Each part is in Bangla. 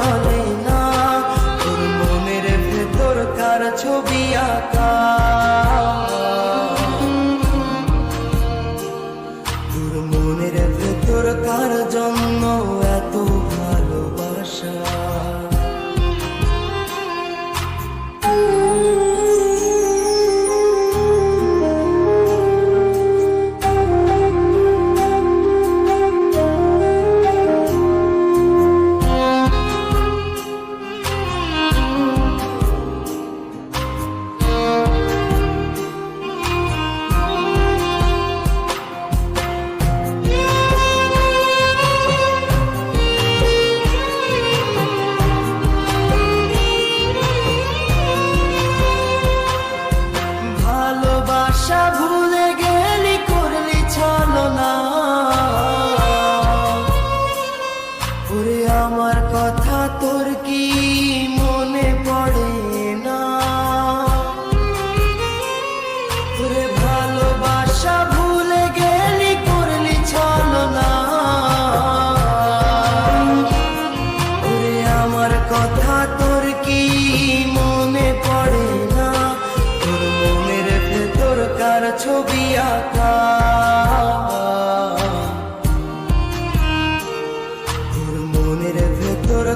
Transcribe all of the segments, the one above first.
চলে না। তোর মনের ভেতর কার ছবি আঁকা? তোর মনের ভেতর কার জন্য এত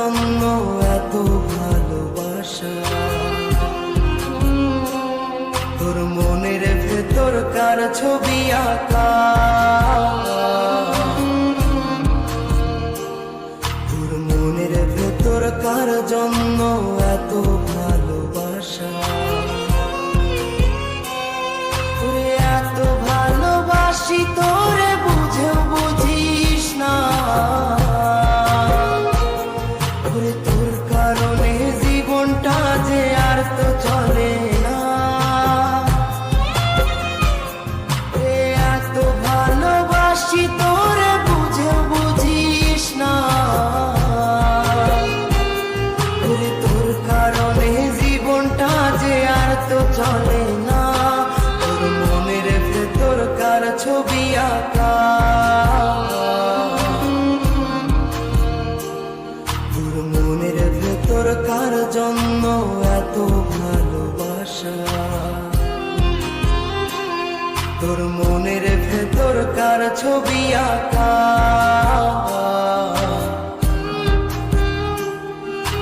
জন্য এত ভালোবাসা। তোর মনের ভেতরকার ছবি আঁকা। এত ভালোবাসা। তোর মনের ভেতর কার ছবি আঁকা?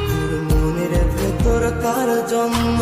তোর মনের ভেতর কার জন্ম